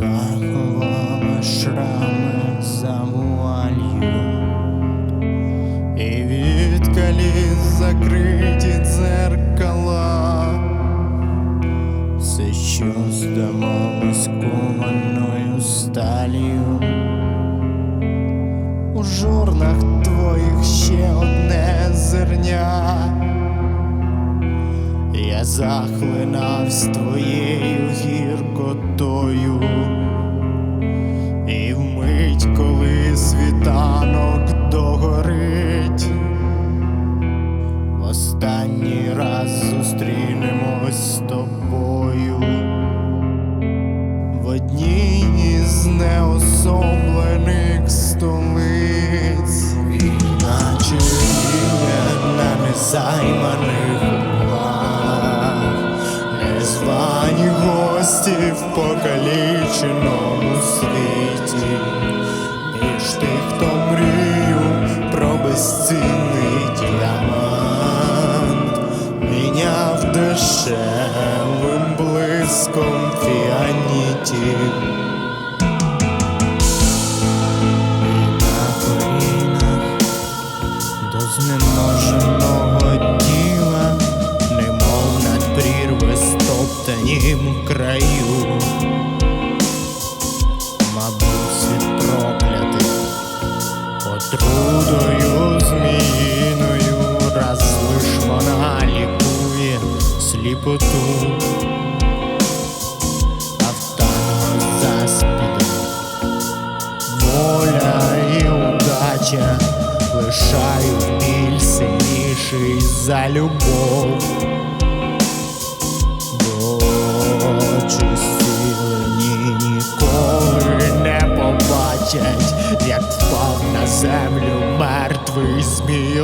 заховала шрами за вуалью і від коліс закриті дзеркала, все що здавалось кованою сталью. У жорнах твоїх ще одне зерня. Я захлинав з твоєю гіркотою. Тобою в одній із неособлених столиць, наче віє на незайманих углах, незвані гості в покаліченому світі, між тих, хто мрію фіанітів. І на колінах тіла, немов над прірви стоптанім краю. Мабуть, світ проклятий отрудою зміїною, раз лиш вона лікує сліпоту, удача лишають біль сильніший за любов. Бо чисілені ніколи не побачать, як впав на землю мертвий змій